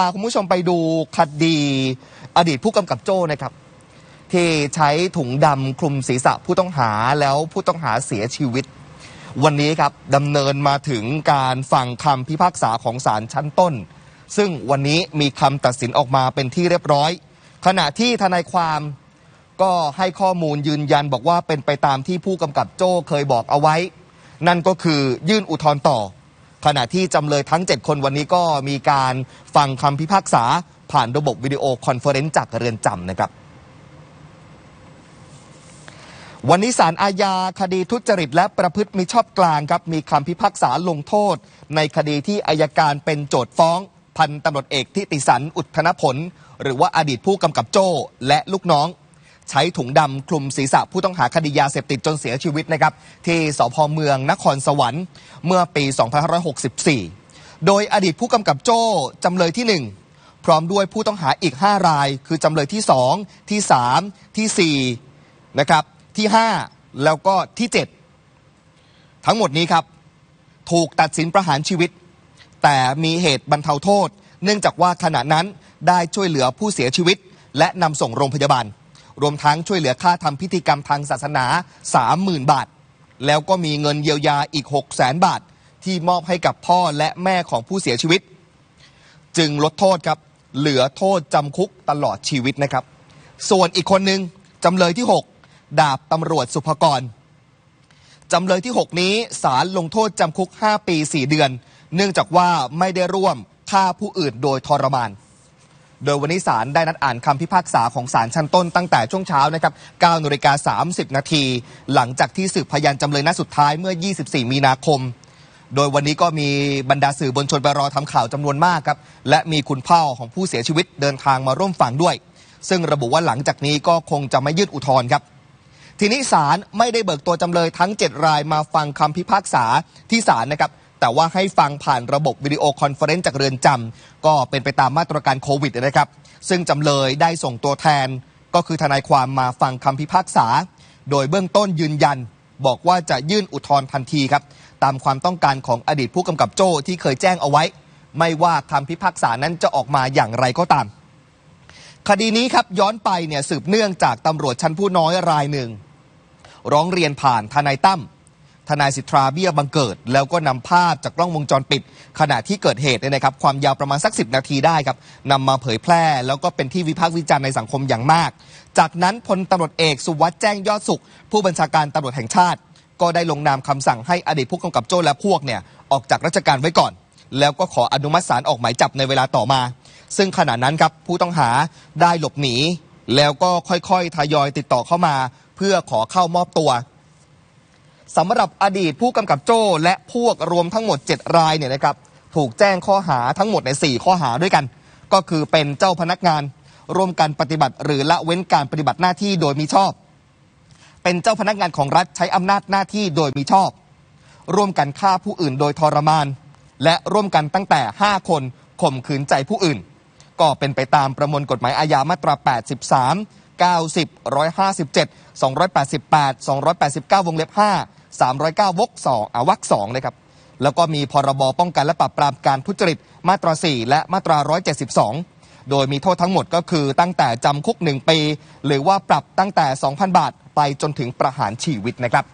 พาคุณผู้ชมไปดูคดีอดีตผู้กำกับโจ้นะครับ ที่ใช้ถุงดำคลุมศีรษะผู้ต้องหาแล้วผู้ต้องหาเสียชีวิต วันนี้ครับดำเนินมาถึงการฟังคำพิพากษาของศาลชั้นต้น ซึ่งวันนี้มีคำตัดสินออกมาเป็นที่เรียบร้อย ขณะที่ทนายความก็ให้ข้อมูลยืนยันบอกว่าเป็นไปตามที่ผู้กำกับโจ้เคยบอกเอาไว้ นั่นก็คือยื่นอุทธรณ์ต่อ ขณะที่จำเลยทั้ง 7 คนวันนี้ก็มีการฟังคำพิพากษา ผ่านระบบวิดีโอคอนเฟอเรนซ์จากเรือนจำนะครับ วันนี้ศาลอาญาคดีทุจริตและประพฤติมิชอบกลางครับมีคำพิพากษาลงโทษ ในคดีที่อายการเป็นโจทฟ้อง พันตำรวจเอกทิติสันอุทธนผล หรือว่าอดีตผู้กำกับโจ้และลูกน้อง ใช้ถุงดำคลุมศีรษะผู้ต้องหาคดียาเสพติดจนเสียชีวิตนะครับที่สพเมืองนครสวรรค์ เมื่อปี 2564 โดยอดีตผู้กำกับโจ้จำเลยที่ 1 พร้อมด้วยผู้ต้องหาอีก 5 ราย คือจำเลยที่ 2 ที่ 3 ที่ 4 นะครับ ที่ 5 แล้วก็ที่ 7 ทั้งหมดนี้ครับ ถูกตัดสินประหารชีวิต แต่มีเหตุบรรเทาโทษ เนื่องจากว่าขณะนั้นได้ช่วยเหลือผู้เสียชีวิต และนำส่งโรงพยาบาล รวมทั้งช่วยเหลือค่าทำพิธีกรรมทางศาสนา 30,000 บาท แล้วก็มีเงินเยียวยาอีก 6 0 0 0 0 0บาท ที่มอบให้กับพ่อและแม่ของผู้เสียชีวิต จึงลดโทษครับ เหลือโทษจำคุกตลอดชีวิตนะครับ ส่วนอีกคนหนึ่งจำเลยที่ 6 ดาบตำรวจสุภกรจำเลยที่ 6 นี้ศาลลงโทษจำคุก 5 ปี 4 เดือน เนื่องจากว่าไม่ได้ร่วมฆ่าผู้อื่นโดยทรมาน โดยวันนี้ศาลได้นัดอ่านคำพิพากษาของศาลชั้นต้นตั้งแต่ช่วงเช้านะครับ9นาฬิกา30 นาที หลังจากที่สืบพยานจำเลยนัดสุดท้ายเมื่อ 24 มีนาคม โดยวันนี้ก็มีบรรดาสื่อมวลชนไปรอทำข่าวจำนวนมากครับ และมีคุณพ่อของผู้เสียชีวิตเดินทางมาร่วมฟังด้วย ซึ่งระบุว่าหลังจากนี้ก็คงจะไม่ยื่นอุทธรณ์ครับทีนี้ศาลไม่ได้เบิกตัวจำเลยทั้ง 7 รายมาฟังคำพิพากษาที่ศาลนะครับ แต่ว่าให้ฟังผ่านระบบวิดีโอคอนเฟอเรนซ์จากเรือนจำก็เป็นไปตามมาตรการโควิดนะครับ ซึ่งจำเลยได้ส่งตัวแทน ก็คือทนายความมาฟังคำพิพากษา โดยเบื้องต้นยืนยัน บอกว่าจะยื่นอุทธรณ์ทันทีครับ ตามความต้องการของอดีตผู้กำกับโจ้ที่เคยแจ้งเอาไว้ ไม่ว่าคำพิพากษานั้นจะออกมาอย่างไรก็ตาม คดีนี้ครับย้อนไปเนี่ยสืบเนื่องจากตำรวจชั้นผู้น้อยรายหนึ่ง ร้องเรียนผ่านทนายตั้ม ทนายสิทธาเบี้ยบังเกิด แล้วก็นำภาพจากกล้องวงจรปิด ขณะที่เกิดเหตุเนี่ยนะครับ ความยาวประมาณสัก 10 นาทีได้ครับนำมาเผยแพร่ แล้วก็เป็นที่วิพากษ์วิจารณ์ในสังคมอย่างมาก จากนั้นพลตำรวจเอกสุวัสด์แจ้งยอดสุข ผู้บัญชาการตำรวจแห่งชาติ ก็ได้ลงนามคำสั่งให้อดีตผู้กำกับโจ้และพวกเนี่ยออกจากราชการไว้ก่อน แล้วก็ขออนุมัติศาลออกหมายจับในเวลาต่อมา ซึ่งขณะนั้นครับผู้ต้องหาได้หลบหนีแล้วก็ค่อยๆ ทยอยติดต่อเข้ามา เพื่อขอเข้ามอบตัว สำหรับอดีตผู้กำกับโจ้และพวกรวมทั้งหมด 7 รายเนี่ยนะครับถูกแจ้งข้อหาทั้งหมดใน 4 ข้อหาด้วยกัน ก็คือเป็นเจ้าพนักงาน ร่วมกันปฏิบัติ หรือละเว้นการปฏิบัติหน้าที่โดยมิชอบ เป็นเจ้าพนักงานของรัฐใช้อำนาจหน้าที่โดยมิชอบ ร่วมกันฆ่าผู้อื่นโดยทรมาน และร่วมกันตั้งแต่ 5 คนข่มขืนใจผู้อื่น ก็เป็นไปตามประมวลกฎหมายอาญามาตรา 83 90 157 288 289 วงเล็บ 5 309วก2อ่าวรรค2นะครับแล้วก็มีพรบป้องกันและปราบปรามการทุจริตมาตรา 4 และมาตรา 172 โดยมีโทษทั้งหมดก็คือตั้งแต่จำคุก 1 ปี หรือว่าปรับตั้งแต่ 2,000 บาท ไปจนถึงประหารชีวิตนะครับ